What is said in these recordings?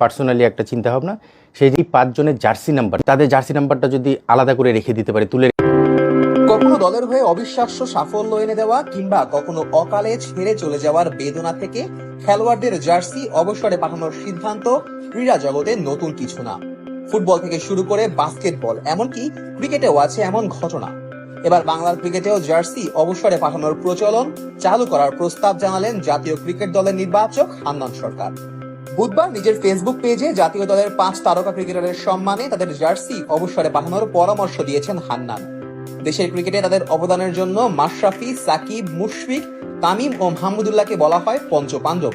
Personally একটা চিন্তা ভাবনা সেই যে পাঁচজনের জার্সি নাম্বার, তাদের জার্সি নাম্বারটা যদি আলাদা করে রেখে দিতে পারে, তুলে কখনো দলের হয়ে অবিশ্বাস্য সাফল্য এনে দেওয়া কিংবা কখনো অকালে ছেড়ে চলে যাওয়ার বেদনা থেকে খেলোয়াড়দের জার্সি অবসরে পাঠানোর সিদ্ধান্ত ক্রীড়া জগতে নতুন কিছু না। ফুটবল থেকে শুরু করে বাস্কেটবল, এমনকি ক্রিকেটেও আছে এমন ঘটনা। এবার বাংলার ক্রিকেটেও জার্সি অবসরে পাঠানোর প্রচলন চালু করার প্রস্তাব জানালেন জাতীয় ক্রিকেট দলের নির্বাচক হান্নান সরকার। বুধবার নিজের ফেসবুক পেজে জাতীয় দলের পাঁচ তারকা ক্রিকেটারের সম্মানে তাদের জার্সি অবসরে পাঠানোর পরামর্শ দিয়েছেন হান্নান। দেশের ক্রিকেটে তাদের অবদানের জন্য মাশরাফি, সাকিব, মুশফিক, তামিম ও মাহমুদুল্লাহকে বলা হয় পঞ্চপাণ্ডব।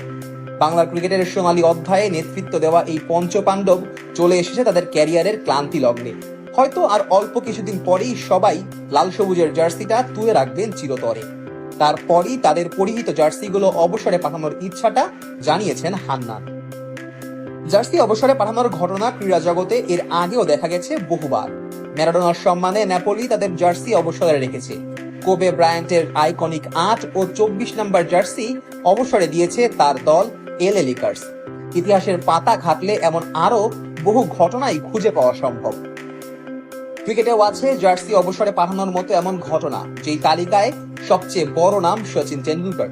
বাংলার ক্রিকেটের সোনালী অধ্যায়ে নেতৃত্ব দেওয়া এই পঞ্চপাণ্ডব চলে এসেছে তাদের ক্যারিয়ারের ক্লান্তি লগ্নে। হয়তো আর অল্প কিছুদিন পরেই সবাই লাল সবুজের জার্সিটা তুলে রাখবেন চিরতরে। তারপরই তাদের পরিহিত জার্সিগুলো অবসরে পাঠানোর ইচ্ছাটা জানিয়েছেন হান্নান। জার্সি অবসরে পাঠানোর ঘটনা ক্রীড়া জগতে এর আগেও দেখা গেছে বহুবার। ম্যারাডোনার সম্মানে নেপোলি তাদের জার্সি অবসরে রেখেছে। কোবে ব্রায়ান্টের আইকনিক আট ও চব্বিশ নম্বর জার্সি অবসরে দিয়েছে তার দল এল এলিকার্স ইতিহাসের পাতা ঘাটলে এমন আরও বহু ঘটনাই খুঁজে পাওয়া সম্ভব। ক্রিকেটেও আছে জার্সি অবসরে পাঠানোর মতো এমন ঘটনা, যেই তালিকায় সবচেয়ে বড় নাম সচিন টেন্ডুলকার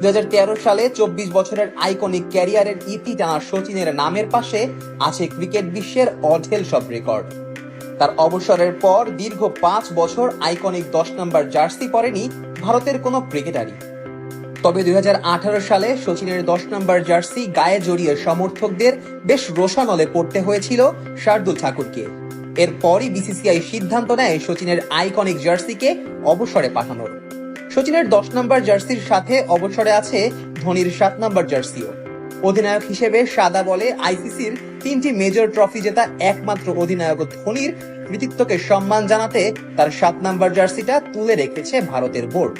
দু হাজার তেরো সালে চব্বিশ বছরের আইকনিক ক্যারিয়ারের ইতি টানা সচিনের নামের পাশে আছে ক্রিকেট বিশ্বের অঢেল সব রেকর্ড। তার অবসরের পর দীর্ঘ পাঁচ বছর আইকনিক দশ নম্বর জার্সি পরেনি ভারতের কোনো ক্রিকেটারই। তবে দুই হাজার আঠারো সালে সচিনের দশ নম্বর জার্সি গায়ে জড়িয়ে সমর্থকদের বেশ রোষানলে পড়তে হয়েছিল শার্দুল ঠাকুরকে। এরপরই বিসিসিআই সিদ্ধান্ত নেয় সচিনের আইকনিক জার্সিকে অবসরে পাঠানোর। সচিনের দশ নম্বর জার্সির সাথে অবসরে আছে ধোনির সাত নম্বর জার্সিও। অধিনায়ক হিসেবে সাদা বলে আইসিসির তিনটি মেজর ট্রফি জেতা একমাত্র অধিনায়ক ধোনির কৃতিত্বকে সম্মান জানাতে তার সাত নম্বর জার্সিটা তুলে রেখেছে ভারতের বোর্ড।